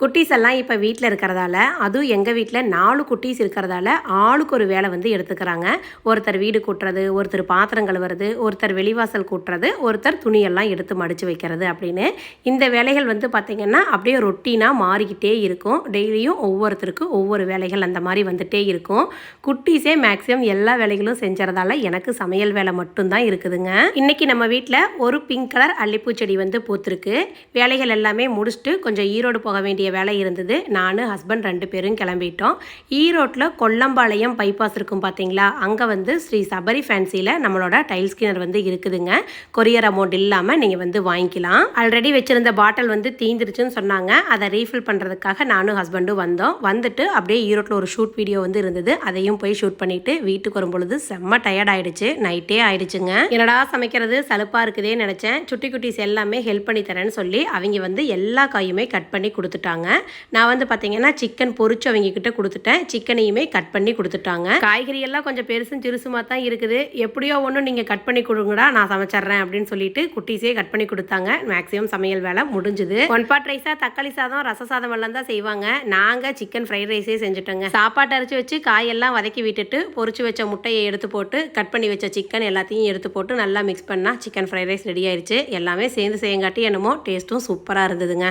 குட்டீஸ் எல்லாம் இப்போ வீட்டில் இருக்கிறதால அதுவும் எங்கள் வீட்டில் நாலு குட்டீஸ் இருக்கிறதால ஆளுக்கு ஒரு வேலை வந்து எடுத்துக்கிறாங்க. ஒருத்தர் வீடு கூட்டுறது ஒருத்தர் பாத்திரம் கழுவுறது ஒருத்தர் வெளிவாசல் கூட்டுறது ஒருத்தர் துணியெல்லாம் எடுத்து மடித்து வைக்கிறது அப்படின்னு இந்த வேலைகள் வந்து பார்த்திங்கன்னா அப்படியே ரொட்டீனாக மாறிக்கிட்டே இருக்கும். டெய்லியும் ஒவ்வொருத்தருக்கும் ஒவ்வொரு வேலைகள் அந்த மாதிரி வந்துகிட்டே இருக்கும். குட்டீஸே மேக்ஸிமம் எல்லா வேலைகளும் செஞ்சறதால எனக்கு சமையல் வேலை மட்டும்தான் இருக்குதுங்க. இன்னைக்கு நம்ம வீட்டில் ஒரு பிங்க் கலர் அல்லிப்பூ செடி வந்து பூத்துருக்கு. வேலைகள் எல்லாமே முடிச்சுட்டு கொஞ்சம் ஈரோடு போக வேண்டிய வேலை இருந்தது. நான் ஹஸ்பண்ட் ரெண்டு பேரும் கிளம்பிட்டோம். ஈரோட்டில் கொல்லம்பாளையம் பைபாஸ் இருக்கும் பார்த்தீங்களா அங்கே வந்து ஸ்ரீ சபரி ஃபேன்சியில் நம்மளோட டைல் ஸ்கின்னர் வந்து இருக்குதுங்க. கொரியர் அமௌண்ட் இல்லாமல் நீங்கள் வந்து வாங்கிக்கலாம். ஆல்ரெடி வச்சுருந்த பாட்டில் வந்து தீந்துருச்சுன்னு சொன்னாங்க. அதை ரீஃபில் பண்ணுறதுக்காக நானும் ஹஸ்பண்டும் வந்தோம். வந்துட்டு அப்படியே ஈரோட்டில் ஒரு ஷூட் வீடியோ வந்து இருந்தது. அதையும் போய் ஷூட் பண்ணிட்டு வீட்டுக்கு வரும்பொழுது செம்ம டயர்ட் ஆயிடுச்சு. நைட்டே ஆயிடுச்சுங்க. என்னடா சமைக்கிறது? சலுப்பாக இருக்குதே நினச்சேன். சுட்டி குட்டிஸ் எல்லாமே ஹெல்ப் பண்ணி தரேன்னு சொல்லி அவங்க வந்து எல்லா காயுமே கட் பண்ணி கொடுத்துட்டாங்க. நான் வந்து பார்த்தீங்கன்னா சிக்கன் பொறிச்சு அவங்க கிட்ட கொடுத்துட்டேன். சிக்கனையுமே கட் பண்ணி கொடுத்துட்டாங்க. காய்கறி எல்லாம் கொஞ்சம் பெருசும் சிறுசுமாக தான் இருக்குது. எப்படியோ ஒன்று நீங்கள் கட் பண்ணி கொடுங்கடா நான் சமைச்சிட்றேன் அப்படின்னு சொல்லிட்டு குட்டீஸே கட் பண்ணி கொடுத்தாங்க. மேக்ஸிமம் சமையல் வேலை முடிஞ்சுது. ஒன் பாட் ரைஸாக தக்காளி சாதம் ரச சாதம் எல்லாம் தான் செய்வாங்க. நாங்கள் சிக்கன் ஃப்ரைட் ரைஸே செஞ்சுட்டோங்க. சாப்பாட்டு அரைச்சி வச்சு காயெல்லாம் வதக்கி விட்டுட்டு பொரிச்சு வச்ச முட்டையை எடுத்து போட்டு கட் பண்ணி வச்ச சிக்கன் எல்லாத்தையும் எடுத்து போட்டு நல்லா மிக்ஸ் பண்ணால் சிக்கன் ஃப்ரைட் ரைஸ் ரெடி ஆயிடுச்சு எல்லாமே சேர்ந்து செய்யங்காட்டி என்னமோ டேஸ்ட்டும் சூப்பராக இருந்ததுங்க.